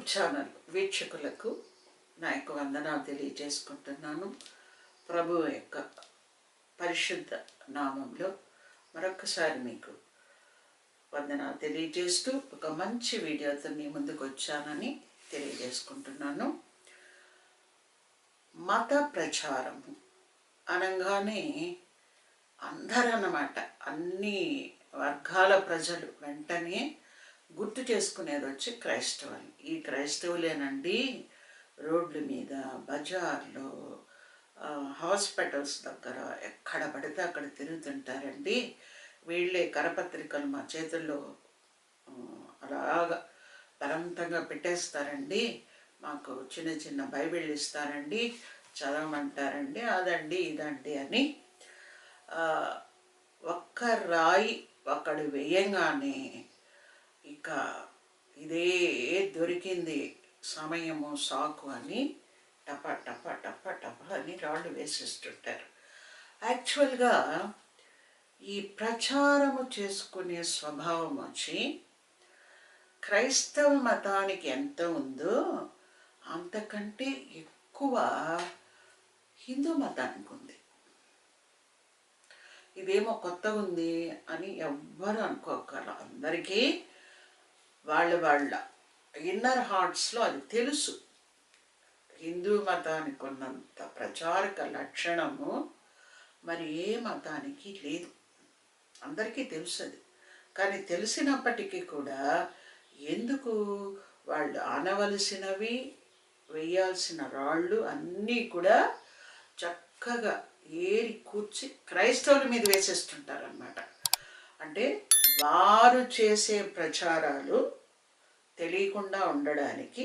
YouTube channel వీక్షకులకు నా యొక్క వందనాలు తెలియజేసుకుంటున్నాను. ప్రభు యొక్క పరిశుద్ధ నామంలో మరొకసారి మీకు వందనాలు తెలియజేస్తూ ఒక మంచి వీడియోతో మీ ముందుకు వచ్చానని తెలియజేసుకుంటున్నాను. మత ప్రచారము అనగానే అందరన్నమాట అన్ని వర్గాల ప్రజలు వెంటనే గుర్తు చేసుకునేది వచ్చి క్రైస్తవులు. ఈ క్రైస్తవులేనండి రోడ్ల మీద బజార్లో హాస్పిటల్స్ దగ్గర ఎక్కడ పడితే అక్కడ తిరుగుతుంటారండి. వీళ్ళే కరపత్రికలు మా చేతుల్లో అలాగా బలవంతంగా పెట్టేస్తారండి. మాకు చిన్న చిన్న బైబిల్ ఇస్తారండి చదవమంటారండి అదండి ఇదండి అని. ఒక్క రాయి ఒకడు వేయంగానే ఇక ఇదే దొరికింది సమయము సాకు అని టప టప టప టప అని రాళ్ళు వేసిస్తుంటారు. యాక్చువల్గా ఈ ప్రచారము చేసుకునే స్వభావం వచ్చి క్రైస్తవ మతానికి ఎంత ఉందో అంతకంటే ఎక్కువ హిందూ మతానికి ఉంది. ఇదేమో కొత్తగా ఉంది అని ఎవ్వరు అనుకోకల అందరికీ వాళ్ళ వాళ్ళ ఇన్నర్ హార్ట్స్లో అది తెలుసు. హిందూ మతానికి ఉన్నంత ప్రచారక లక్షణము మరి ఏ మతానికి లేదు. అందరికీ తెలుసు అది కానీ తెలిసినప్పటికీ కూడా ఎందుకు వాళ్ళు ఆనవలసినవి వేయాల్సిన రాళ్ళు అన్నీ కూడా చక్కగా ఏరి కూర్చి క్రైస్తవుల మీద వేసేస్తుంటారనమాట అంటే వారు చేసే ప్రచారాలు తెలియకుండా ఉండడానికి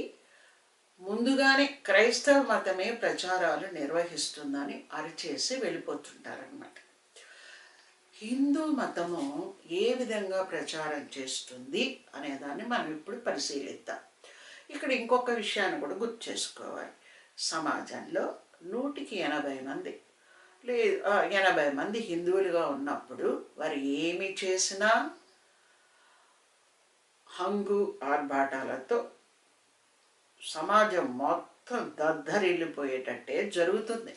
ముందుగానే క్రైస్తవ మతమే ప్రచారాలు నిర్వహిస్తుందని అరిచేసి వెళ్ళిపోతుంటారనమాట హిందూ మతము ఏ విధంగా ప్రచారం చేస్తుంది అనేదాన్ని మనం ఇప్పుడు పరిశీలిద్దాం. ఇక్కడ ఇంకొక విషయాన్ని కూడా గుర్తు చేసుకోవాలి. సమాజంలో నూటికి ఎనభై మంది లే ఎనభై మంది హిందువులుగా ఉన్నప్పుడు వారు ఏమి చేసినా హంగు ఆర్భాటాలతో సమాజం మొత్తం దద్దరిల్లిపోయేటట్టే జరుగుతుంది.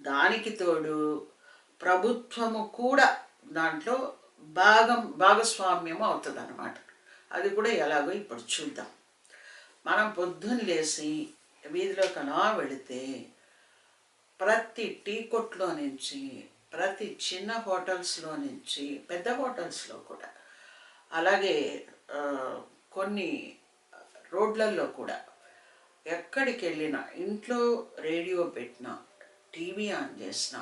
దానికి తోడు ప్రభుత్వము కూడా దాంట్లో భాగం భాగస్వామ్యం అవుతుంది అనమాట అది కూడా ఎలాగో ఇప్పుడు చూద్దాం. మనం పొద్దున్న లేచి వీధిలో కనా వెళితే ప్రతి టీ కొట్లో నుంచి ప్రతి చిన్న హోటల్స్లో నుంచి పెద్ద హోటల్స్లో కూడా అలాగే కొన్ని రోడ్లల్లో కూడా ఎక్కడికి వెళ్ళినా ఇంట్లో రేడియో పెట్టినా టీవీ ఆన్ చేసినా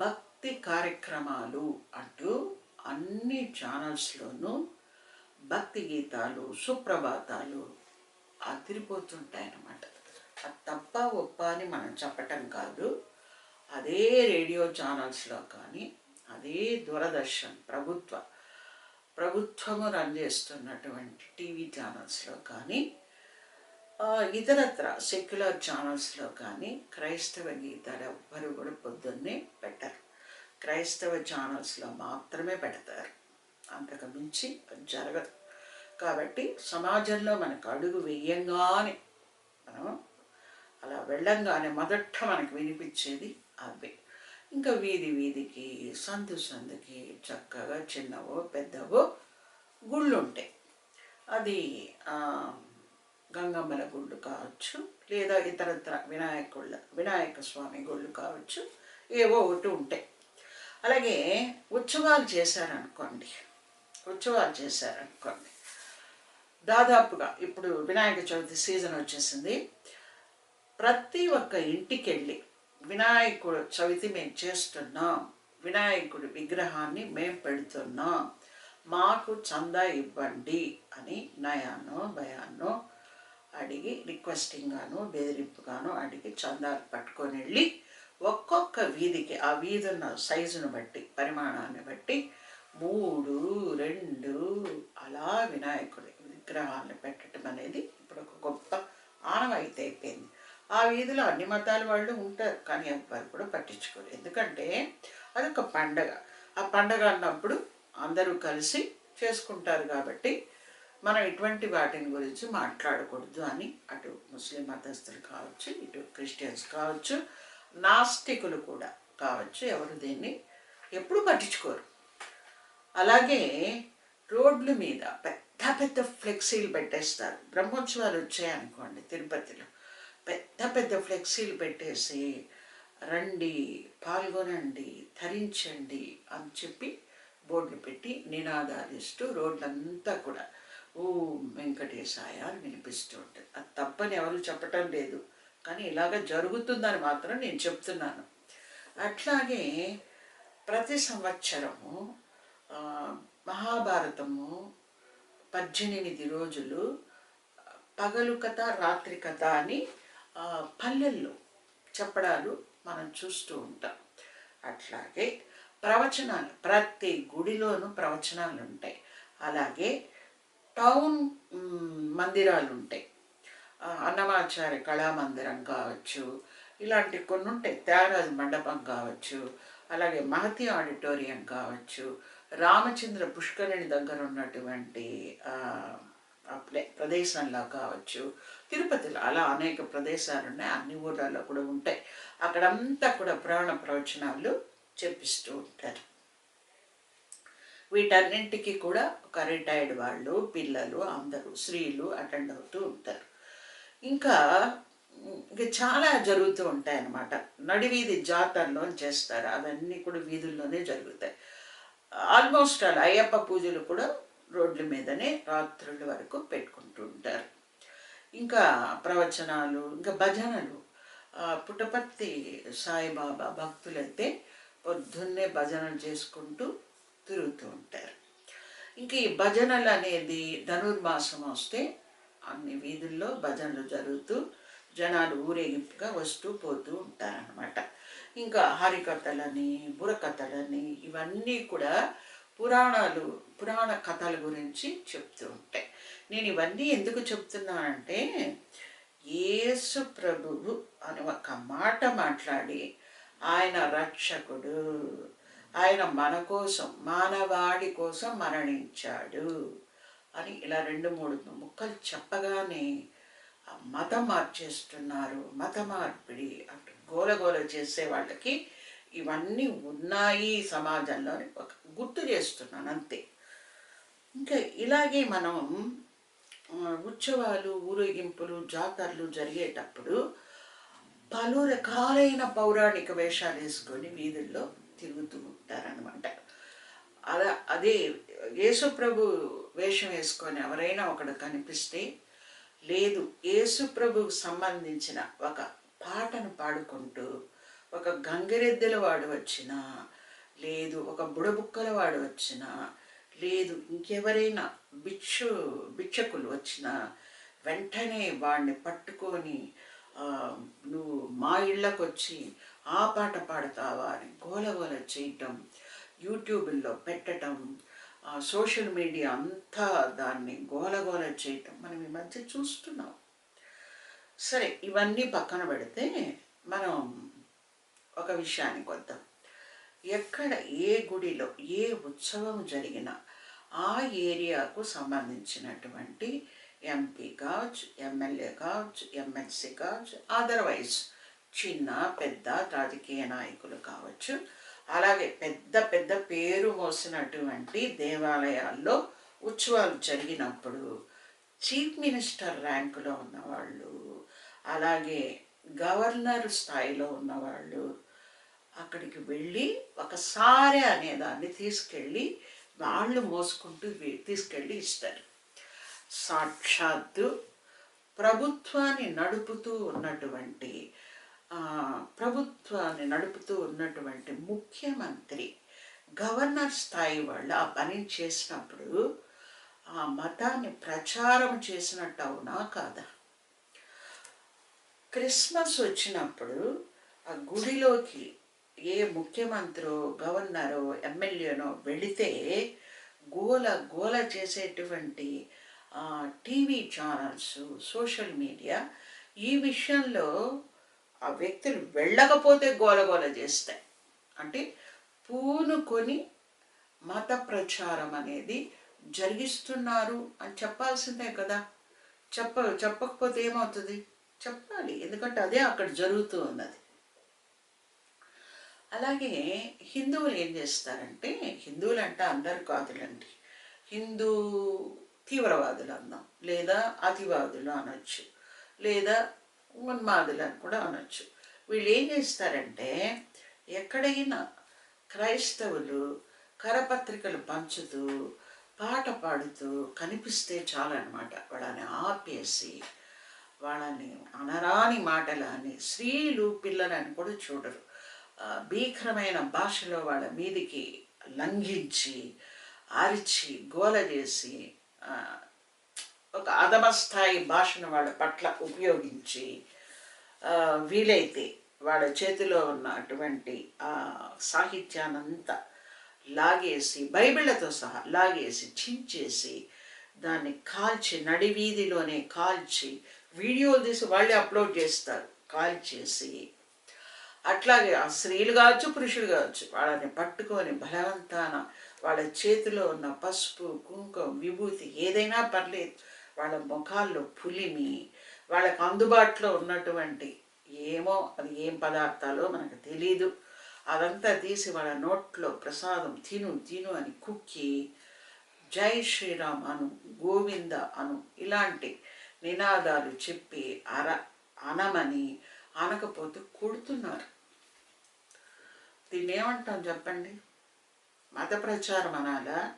భక్తి కార్యక్రమాలు అంటూ అన్ని ఛానల్స్లోనూ భక్తి గీతాలు సుప్రభాతాలు అదిరిపోతుంటాయి అన్నమాట అది తప్ప ఒప్ప అని మనం చెప్పటం కాదు. అదే రేడియో ఛానల్స్లో కానీ అదే దూరదర్శన్ ప్రభుత్వ ప్రభుత్వము రన్ చేస్తున్నటువంటి టీవీ ఛానల్స్లో కానీ ఇతరత్ర సెక్యులర్ ఛానల్స్లో కానీ క్రైస్తవ గీతాలు ఎవ్వరు కూడా పొద్దున్నే పెట్టరు. క్రైస్తవ ఛానల్స్లో మాత్రమే పెడతారు. అంతకు మించి జరగదు. కాబట్టి సమాజంలో మనకు అడుగు వేయంగానే మనం అలా వెళ్ళంగానే మొదట మనకు వినిపించేది అవే. ఇంకా వీధి వీధికి సందు సందుకి చక్కగా చిన్నవో పెద్దవో గుళ్ళు ఉంటాయి అది గంగమ్మల గుళ్ళు కావచ్చు లేదా ఇతరత్ర వినాయకుళ్ళ వినాయక స్వామి గుళ్ళు కావచ్చు ఏవో ఒకటి ఉంటాయి. అలాగే ఉత్సవాలు చేశారనుకోండి ఉత్సవాలు చేశారనుకోండి దాదాపుగా ఇప్పుడు వినాయక చవితి సీజన్ వచ్చేసింది ప్రతి ఒక్క ఇంటికి వెళ్ళి వినాయకుడు చవితి మేము చేస్తున్నాం. వినాయకుడి విగ్రహాన్ని మేము పెడుతున్నాం. మాకు చందా ఇవ్వండి అని నయానో భయానో అడిగి రిక్వెస్టింగ్గాను బెదిరింపుగాను అడిగి చందాలు పట్టుకొని వెళ్ళి ఒక్కొక్క వీధికి ఆ వీధి ఉన్న సైజును బట్టి పరిమాణాన్ని బట్టి మూడు రెండు అలా వినాయకుడి విగ్రహాలను పెట్టడం అనేది ఇప్పుడు ఒక గొప్ప ఆనవాయితీ అయిపోయింది. ఆ వీధిలో అన్ని మతాల వాళ్ళు ఉంటారు కానీ ఎవ్వరు కూడా పట్టించుకోరు. ఎందుకంటే అదొక పండగ. ఆ పండగ అన్నప్పుడు అందరూ కలిసి చేసుకుంటారు కాబట్టి మనం ఇటువంటి వాటిని గురించి మాట్లాడకూడదు అని అటు ముస్లిం మతస్థులు కావచ్చు ఇటు క్రిస్టియన్స్ కావచ్చు నాస్తికులు కూడా కావచ్చు ఎవరు దీన్ని ఎప్పుడు పట్టించుకోరు. అలాగే రోడ్ల మీద పెద్ద పెద్ద ఫ్లెక్సీలు పెట్టేస్తారు. బ్రహ్మోత్సవాలు వచ్చాయనుకోండి తిరుపతిలో. పెద్ద పెద్ద ఫ్లెక్సీలు పెట్టేసి రండి పాల్గొనండి ధరించండి అని చెప్పి బోర్డులు పెట్టి నినాదాలిస్తూ రోడ్లంతా కూడా ఓ వెంకటేశాయ అని వినిపిస్తూ ఉంటుంది. అది తప్పని ఎవరు చెప్పటం లేదు. కానీ ఇలాగ జరుగుతుందని మాత్రం నేను చెప్తున్నాను. అట్లాగే ప్రతి సంవత్సరము మహాభారతము పద్దెనిమిది రోజులు పగలు కథ రాత్రి కథ అని పల్లెల్లో చెప్పడాలు మనం చూస్తూ ఉంటాం. అట్లాగే ప్రవచనాలు ప్రతి గుడిలోనూ ప్రవచనాలు ఉంటాయి అలాగే టౌన్ మందిరాలు ఉంటాయి అన్నమాచార్య కళామందిరం కావచ్చు ఇలాంటి కొన్ని ఉంటాయి త్యాగరాజు మండపం కావచ్చు అలాగే మహతి ఆడిటోరియం కావచ్చు రామచంద్ర పుష్కరిణి దగ్గర ఉన్నటువంటి ప్రదేశంలో కావచ్చు తిరుపతిలో అలా అనేక ప్రదేశాలు ఉన్నాయి. అన్ని ఊర్లలో కూడా ఉంటాయి. అక్కడంతా కూడా పురాణ ప్రవచనాలు చెప్పిస్తూ ఉంటారు. వీటన్నింటికి కూడా ఒక రిటైర్డ్ వాళ్ళు పిల్లలు అందరూ స్త్రీలు అటెండ్ అవుతూ ఉంటారు. ఇంకా ఇంకా చాలా జరుగుతూ ఉంటాయి అన్నమాట. నడివీధి జాతరలో చేస్తారు. అవన్నీ కూడా వీధుల్లోనే జరుగుతాయి. ఆల్మోస్ట్ అలా అయ్యప్ప పూజలు కూడా రోడ్ల మీదనే రాత్రుల వరకు పెట్టుకుంటూ ఉంటారు. ఇంకా ప్రవచనాలు ఇంకా భజనలు. పుట్టపర్తి సాయిబాబా భక్తులైతే పొద్దున్నే భజనలు చేసుకుంటూ తిరుగుతూ ఉంటారు. ఇంకా ఈ భజనలు అనేది ధనుర్మాసం వస్తే అన్ని వీధుల్లో భజనలు జరుగుతూ జనాలు ఊరేగింపుగా వస్తూ పోతూ ఉంటారనమాట ఇంకా హరికథలని బుర్రకథలని ఇవన్నీ కూడా పురాణాలు పురాణ కథల గురించి చెప్తూ ఉంటాయి. నేను ఇవన్నీ ఎందుకు చెప్తున్నానంటే యేసు ప్రభువు అని ఒక మాట మాట్లాడి ఆయన రక్షకుడు ఆయన మన కోసం మానవాడి కోసం మరణించాడు అని ఇలా రెండు మూడు ముక్కలు చెప్పగానే మతం మార్చేస్తున్నారు మత మార్పిడి అంటూ గోలగోల చేసే వాళ్ళకి ఇవన్నీ ఉన్నాయి సమాజంలో ఒక గుర్తు చేస్తున్నాను అంతే. ఇంకా ఇలాగే మనం ఉత్సవాలు ఊరేగింపులు జాతరలు జరిగేటప్పుడు పలు రకాలైన పౌరాణిక వేషాలు వేసుకొని వీధుల్లో తిరుగుతూ ఉంటారనమాట అలా అదే యేసుప్రభు వేషం వేసుకొని ఎవరైనా ఒకడు కనిపిస్తే లేదు యేసుప్రభుకు సంబంధించిన ఒక పాటను పాడుకుంటూ ఒక గంగిరెద్దుల వాడు వచ్చినా లేదు ఒక బుడబుక్కల వాడు వచ్చినా లేదు ఇంకెవరైనా భిక్షు భిక్షకులు వచ్చిన వెంటనే వాడిని పట్టుకొని నువ్వు మా ఇళ్ళకు వచ్చి ఆ పాట పాడతావా అని గోలగోల చేయటం యూట్యూబ్లో పెట్టటం సోషల్ మీడియా అంతా దాన్ని గోలగోల చేయటం మనం ఈ మధ్య చూస్తున్నాం. సరే ఇవన్నీ పక్కన పెడితే మనం ఒక విషయానికి వద్దాం. ఎక్కడ ఏ గుడిలో ఏ ఉత్సవం జరిగినా ఆ ఏరియాకు సంబంధించినటువంటి ఎంపీ కావచ్చు ఎమ్మెల్యే కావచ్చు ఎమ్మెల్సీ కావచ్చు అదర్వైజ్ చిన్న పెద్ద రాజకీయ నాయకులు కావచ్చు. అలాగే పెద్ద పెద్ద పేరు మోసినటువంటి దేవాలయాల్లో ఉత్సవాలు జరిగినప్పుడు చీఫ్ మినిస్టర్ ర్యాంకులో ఉన్నవాళ్ళు అలాగే గవర్నర్ స్థాయిలో ఉన్నవాళ్ళు అక్కడికి వెళ్ళి ఒకసారి అనేదాన్ని తీసుకెళ్ళి వాళ్ళు మోసుకుంటూ తీసుకెళ్ళి ఇస్తారు. సాక్షాత్తు ప్రభుత్వాన్ని నడుపుతూ ఉన్నటువంటి ప్రభుత్వాన్ని నడుపుతూ ఉన్నటువంటి ముఖ్యమంత్రి గవర్నర్ స్థాయి వాళ్ళు ఆ పని చేసినప్పుడు ఆ మతాన్ని ప్రచారం చేసినట్టు అవునా కాదా? క్రిస్మస్ వచ్చినప్పుడు ఆ గుడిలోకి ఏ ముఖ్యమంత్రో గవర్నరో ఎమ్మెల్యేనో వెళితే గోల గోల చేసేటువంటి టీవీ ఛానల్స్ సోషల్ మీడియా ఈ విషయంలో ఆ వ్యక్తులు వెళ్ళకపోతే గోలగోల చేస్తాయి. అంటే పూనుకొని మత ప్రచారం అనేది జరిగిస్తున్నారు అని చెప్పాల్సిందే కదా. చెప్ప చెప్పకపోతే ఏమవుతుంది? చెప్పాలి. ఎందుకంటే అదే అక్కడ జరుగుతూ ఉన్నది. అలాగే హిందువులు ఏం చేస్తారంటే హిందువులు అంటే అందరు కాదులండి. హిందూ తీవ్రవాదులు అన్నాం లేదా అతివాదులు అనొచ్చు. లేదా ఉన్మాదులు అని కూడా అనొచ్చు. వీళ్ళు ఏం చేస్తారంటే ఎక్కడైనా క్రైస్తవులు కరపత్రికలు పంచుతూ పాట పాడుతూ కనిపిస్తే చాలన్నమాట వాళ్ళని ఆపేసి వాళ్ళని అనరాని మాటలు అని స్త్రీలు పిల్లలని కూడా చూడరు. భీకరమైన భాషలో వాళ్ళ మీదికి లంఘించి అరిచి గోల చేసి ఒక ఒక అధమస్థాయి భాషను వాళ్ళ పట్ల ఉపయోగించి వీలైతే వాళ్ళ చేతిలో ఉన్న అటువంటి ఆ సాహిత్యానంతా లాగేసి బైబిళ్ళతో సహా లాగేసి చించేసి దాన్ని కాల్చి నడి వీధిలోనే కాల్చి వీడియోలు తీసి వాళ్ళే అప్లోడ్ చేస్తారు. కాల్చేసి అట్లాగే ఆ స్త్రీలు కావచ్చు పురుషులు కావచ్చు వాళ్ళని పట్టుకొని బలవంతాన వాళ్ళ చేతిలో ఉన్న పసుపు కుంకుమ విభూతి ఏదైనా పర్లేదు. వాళ్ళ ముఖాల్లో పులిమి వాళ్ళకు అందుబాటులో ఉన్నటువంటి ఏమో అది ఏం పదార్థాలో మనకు తెలీదు. అదంతా తీసి వాళ్ళ నోట్లో ప్రసాదం తిను తిను అని కుక్కి జై శ్రీరామ్ అను గోవింద అను ఇలాంటి నినాదాలు చెప్పి అర అనమని అనకపోతే కొడుతున్నారు. దీన్ని ఏమంటాం చెప్పండి? మత ప్రచారం అనాలా?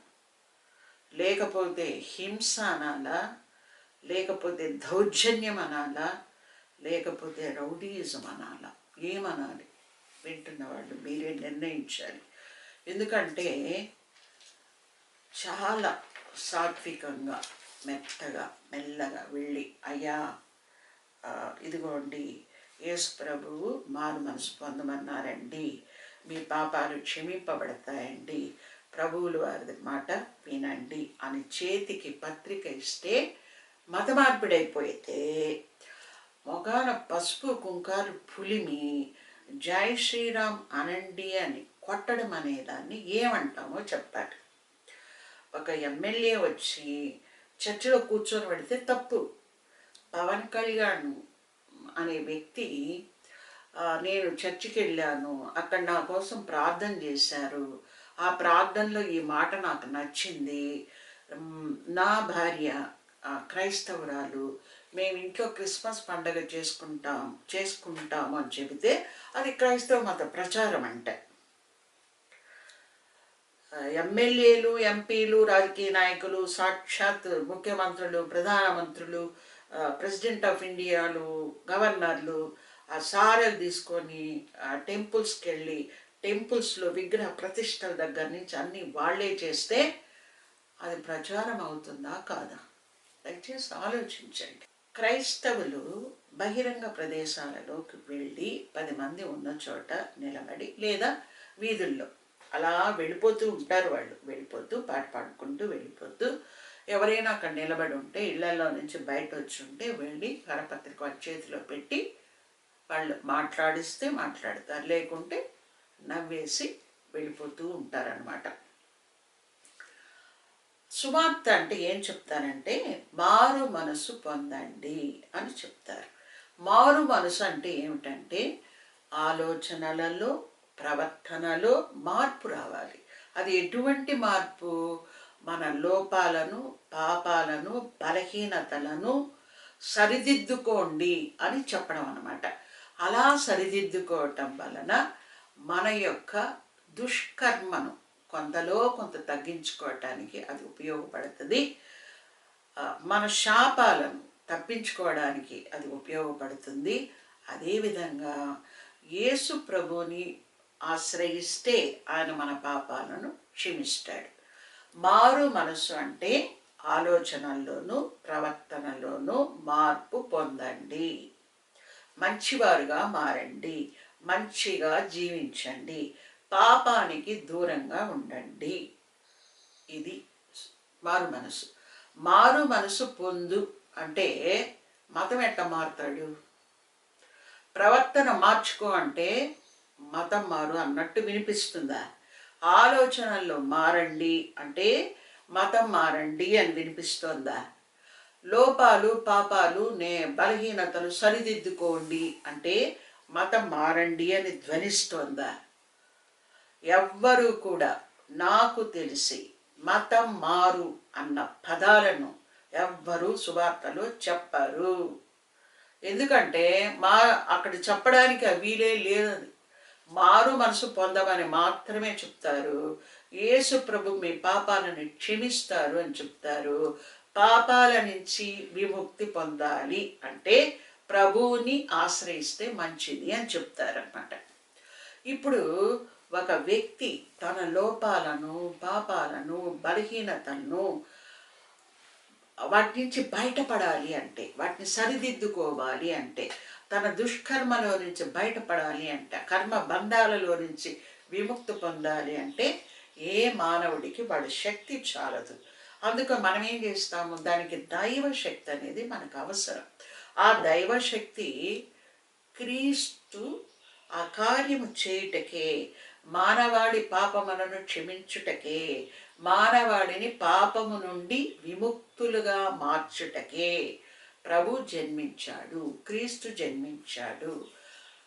లేకపోతే హింస అనాలా? లేకపోతే దౌర్జన్యం అనాలా? లేకపోతే రౌడీయిజం అనాలా? ఏమనాలి? వింటున్న వాళ్ళు మీరే నిర్ణయించాలి. ఎందుకంటే చాలా సాత్వికంగా మెత్తగా మెల్లగా వెళ్ళి అయ్యా ఇదిగోండి యేసు ప్రభువు మారు మనసు పొందమన్నారండి. మీ పాపాలు క్షమింపబడతాయండి. ప్రభువులు వారి మాట వినండి. అని చేతికి పత్రిక ఇస్తే మతమార్పిడైపోయితే మొగాన పసుపు కుంకారు పులిమి జై శ్రీరామ్ అనండి అని కొట్టడం అనేదాన్ని ఏమంటామో చెప్పాలి. ఒక ఎమ్మెల్యే వచ్చి చర్చిలో కూర్చొని పెడితే తప్పు. పవన్ కళ్యాణ్ అనే వ్యక్తి నేను చర్చికి వెళ్ళాను అక్కడ నా కోసం ప్రార్థన చేశారు. ఆ ప్రార్థనలో ఈ మాట నాకు నచ్చింది. నా భార్య క్రైస్తవురాలు మేము ఇంట్లో క్రిస్మస్ పండగ చేసుకుంటాం చేసుకుంటాము అని చెబితే అది క్రైస్తవ మత ప్రచారం అంటే. ఎమ్మెల్యేలు ఎంపీలు రాజకీయ నాయకులు సాక్షాత్ ముఖ్యమంత్రులు ప్రధానమంత్రులు ప్రెసిడెంట్ ఆఫ్ ఇండియాలు గవర్నర్లు ఆ సారలు తీసుకొని ఆ టెంపుల్స్కి వెళ్ళి టెంపుల్స్లో విగ్రహ ప్రతిష్టల దగ్గర నుంచి అన్నీ వాళ్ళే చేస్తే అది ప్రచారం అవుతుందా కాదా? దయచేసి ఆలోచించండి. క్రైస్తవులు బహిరంగ ప్రదేశాలలోకి వెళ్ళి పది మంది ఉన్న చోట నిలబడి లేదా వీధుల్లో అలా వెళ్ళిపోతూ ఉంటారు వాళ్ళు. వెళ్ళిపోతూ పాట పాడుకుంటూ వెళ్ళిపోతూ ఎవరైనా అక్కడ నిలబడి ఉంటే ఇళ్ళలో నుంచి బయట వచ్చి ఉంటే వెళ్ళి కరపత్రిక చేతిలో పెట్టి వాళ్ళు మాట్లాడిస్తే మాట్లాడతారు. లేకుంటే నవ్వేసి వెళ్ళిపోతూ ఉంటారనమాట సువార్త అంటే ఏం చెప్తారంటే మారు మనసు పొందండి అని చెప్తారు. మారు మనసు అంటే ఏమిటంటే ఆలోచనలలో ప్రవర్తనలో మార్పు రావాలి. అది ఎటువంటి మార్పు? మన లోపాలను పాపాలను బలహీనతలను సరిదిద్దుకోండి అని చెప్పడం అన్నమాట. అలా సరిదిద్దుకోవటం వలన మన యొక్క దుష్కర్మను కొంతలో కొంత తగ్గించుకోవటానికి అది ఉపయోగపడుతుంది. మన శాపాలను తప్పించుకోవడానికి అది ఉపయోగపడుతుంది. అదేవిధంగా యేసు ప్రభుని ఆశ్రయిస్తే ఆయన మన పాపాలను క్షమిస్తాడు. మారు మనసు అంటే ఆలోచనల్లోనూ ప్రవర్తనలోనూ మార్పు పొందండి. మంచివారుగా మారండి మంచిగా జీవించండి పాపానికి దూరంగా ఉండండి. ఇది మారు మనసు. మారు మనసు పొందు అంటే మతం ఎట్లా మారుతాడు? ప్రవర్తన మార్చుకో అంటే మతం మారు అన్నట్టు వినిపిస్తుందా? ఆలోచనల్లో మారండి అంటే మతం మారండి అని వినిపిస్తోందా? లోపాలు పాపాలు నే బలహీనతలు సరిదిద్దుకోండి అంటే మతం మారండి అని ధ్వనిస్తోందా. ఎవ్వరూ కూడా నాకు తెలిసి మతం మారు అన్న పదాలను ఎవ్వరూ సువార్తలో చెప్పరు. ఎందుకంటే మా అక్కడ చెప్పడానికి వీలే లేదని మారు మనసు పొందమని మాత్రమే చెప్తారు. యేసు ప్రభు మీ పాపాలను క్షమిస్తారు అని చెప్తారు. పాపాల నుంచి విముక్తి పొందాలి అంటే ప్రభువుని ఆశ్రయిస్తే మంచిది అని చెప్తారన్నమాట. ఇప్పుడు ఒక వ్యక్తి తన లోపాలను పాపాలను బలహీనతలను వాటి నుంచి బయటపడాలి అంటే వాటిని సరిదిద్దుకోవాలి అంటే తన దుష్కర్మలో నుంచి బయటపడాలి అంటే కర్మ బంధాలలో నుంచి విముక్తి పొందాలి అంటే ఏ మానవుడికి వాడి శక్తి చాలదు. అందుకు మనం ఏం చేస్తాము? దానికి దైవ శక్తి అనేది మనకు అవసరం. ఆ దైవ శక్తి క్రీస్తు ఆ కార్యము చేయుటకే మానవాడి పాపములను క్షమించుటకే మానవాడిని పాపము నుండి విముక్తులుగా మార్చుటకే ప్రభు జన్మించాడు క్రీస్తు జన్మించాడు.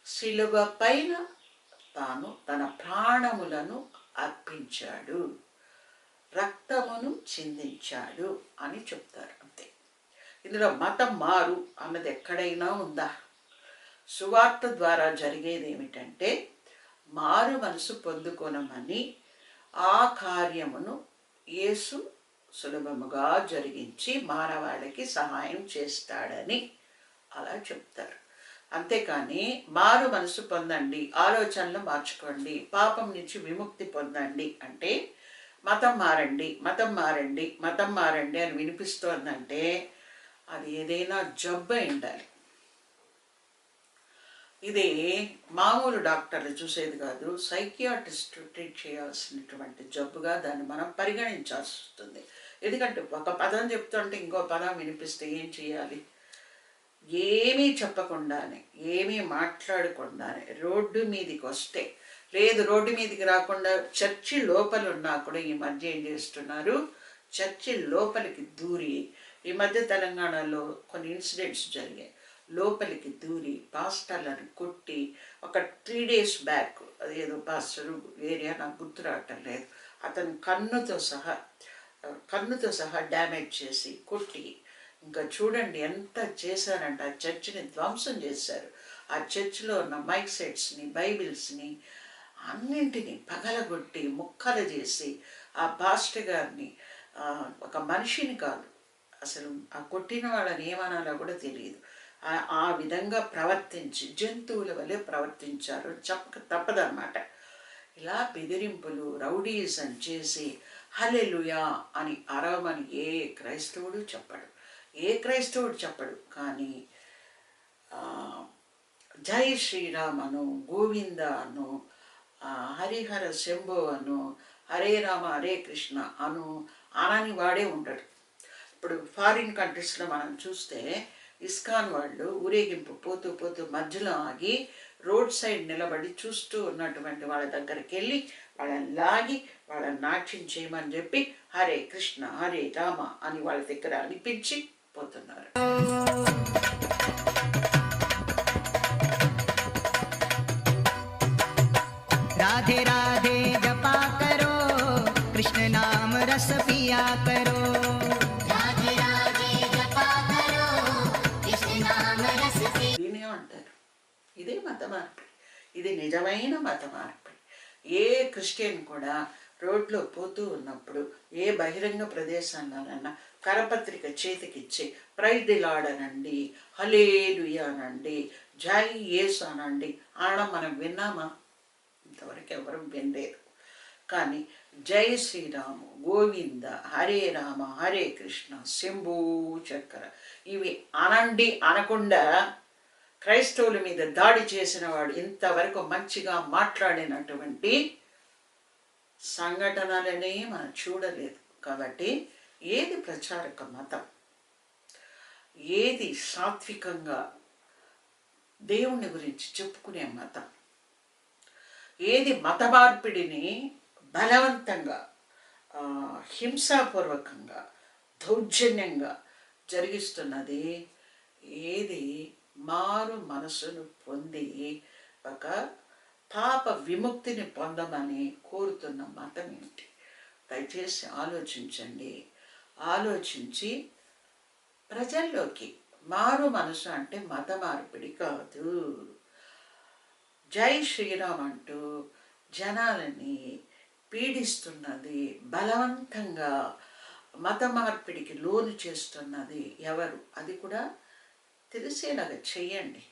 శిలువ పైన తాను తన ప్రాణములను అర్పించాడు. రక్తమును చిందించాడు అని చెప్తారు అంతే. ఇందులో మతం మారు అన్నది ఎక్కడైనా ఉందా? సువార్త ద్వారా జరిగేది ఏమిటంటే మారు మనసు పొందుకొనమని ఆ కార్యమును యేసు సులభముగా జరిగించి మానవాళికి సహాయం చేస్తాడని అలా చెప్తారు. అంతేకాని మారు మనసు పొందండి ఆలోచనలు మార్చుకోండి పాపం నుంచి విముక్తి పొందండి అంటే మతం మారండి మతం మారండి మతం మారండి అని వినిపిస్తోందంటే అది ఏదైనా జబ్బు అయి ఉండాలి. ఇది మామూలు డాక్టర్లు చూసేది కాదు సైకియాట్రిస్ట్ ట్రీట్ చేయాల్సినటువంటి జబ్బుగా దాన్ని మనం పరిగణించాల్సి వస్తుంది. ఎందుకంటే ఒక పదం చెప్తుంటే ఇంకో పదం వినిపిస్తే ఏం చేయాలి? ఏమీ చెప్పకుండానే ఏమీ మాట్లాడకుండానే రోడ్డు మీదకి వస్తే లేదు రోడ్డు మీదకి రాకుండా చర్చి లోపల ఉన్నా కూడా ఈ మధ్య ఏం చేస్తున్నారు? చర్చి లోపలికి దూరి ఈ మధ్య తెలంగాణలో కొన్ని ఇన్సిడెంట్స్ జరిగాయి. లోపలికి దూరి పాస్టర్లను కొట్టి ఒక త్రీ డేస్ బ్యాక్ అదేదో పాస్టర్ ఏరియా నాకు గుర్తు రావటం లేదు అతను కన్నుతో సహా కన్నుతో సహా డ్యామేజ్ చేసి కొట్టి ఇంకా చూడండి ఎంత చేశారంటే ఆ చర్చిని ధ్వంసం చేశారు. ఆ చర్చిలో ఉన్న మైక్ సెట్స్ని బైబిల్స్ని అన్నింటినీ పగలగొట్టి ముక్కలు చేసి ఆ పాస్టర్ గారిని ఒక మనిషిని కాదు. అసలు ఆ కొట్టిన వాళ్ళని ఏమనాలో కూడా తెలియదు. ఆ- విధంగా ప్రవర్తించి జంతువుల వలె ప్రవర్తించారు. చెప్పక తప్పదన్నమాట. ఇలా బెదిరింపులు రౌడీజం చేసి హలెలుయా అని అరవమని ఏ క్రైస్తవుడు చెప్పడు. ఏ క్రైస్తవుడు చెప్పడు. కానీ జై శ్రీరామను గోవిందను హరిహర శంభో అను హరే రామ హరే కృష్ణ అను అనని వాడే ఉంటాడు. ఇప్పుడు ఫారిన్ కంట్రీస్లో మనం చూస్తే ఇస్కాన్ వాళ్ళు ఊరేగింపు పోతూ పోతూ మధ్యలో ఆగి రోడ్ సైడ్ నిలబడి చూస్తూ ఉన్నటువంటి వాళ్ళ దగ్గరికి వెళ్ళి వాళ్ళని లాగి వాళ్ళని నాట్యం చేయమని చెప్పి హరే కృష్ణ హరే రామ అని వాళ్ళ దగ్గర అనిపించి పోతున్నారు. నిజమైన మత మార్పు ఏ క్రిస్టియన్ కూడా రోడ్లో పోతూ ఉన్నప్పుడు ఏ బహిరంగ ప్రదేశంలోనైనా కరపత్రిక చేతికిచ్చి ప్రైదిలాడనండి హలేలుయ అనండి జై యేసు అనండి అనడం మనం విన్నామా? ఇంతవరకు ఎవరు వినలేదు. కానీ జై శ్రీరాము గోవింద హరే రామ హరే కృష్ణ శంభూ చక్ర ఇవి అనండి అనకుండా క్రైస్తవుల మీద దాడి చేసిన వాడు ఇంతవరకు మంచిగా మాట్లాడినటువంటి సంఘటనలని మనం చూడలేదు. కాబట్టి ఏది ప్రచారక మతం? ఏది సాత్వికంగా దేవుని గురించి చెప్పుకునే మతం? ఏది మత మార్పిడిని బలవంతంగా హింసాపూర్వకంగా దౌర్జన్యంగా జరిగిస్తున్నది? ఏది మారు మనసును పొంది ఒక పాప విముక్తిని పొందమని కోరుతున్న మతం ఏంటి? దయచేసి ఆలోచించండి. ఆలోచించి ప్రజల్లోకి మారు మనసు అంటే మత మార్పిడి కాదు. జై శ్రీరామ్ అంటూ జనాలని పీడిస్తున్నది బలవంతంగా మత మార్పిడికి లోను చేస్తున్నది ఎవరు? అది కూడా తెలిసేలాగా చెయ్యండి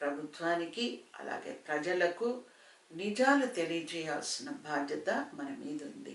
ప్రభుత్వానికి అలాగే ప్రజలకు నిజాలు తెలియజేయాల్సిన బాధ్యత మన మీద ఉంది.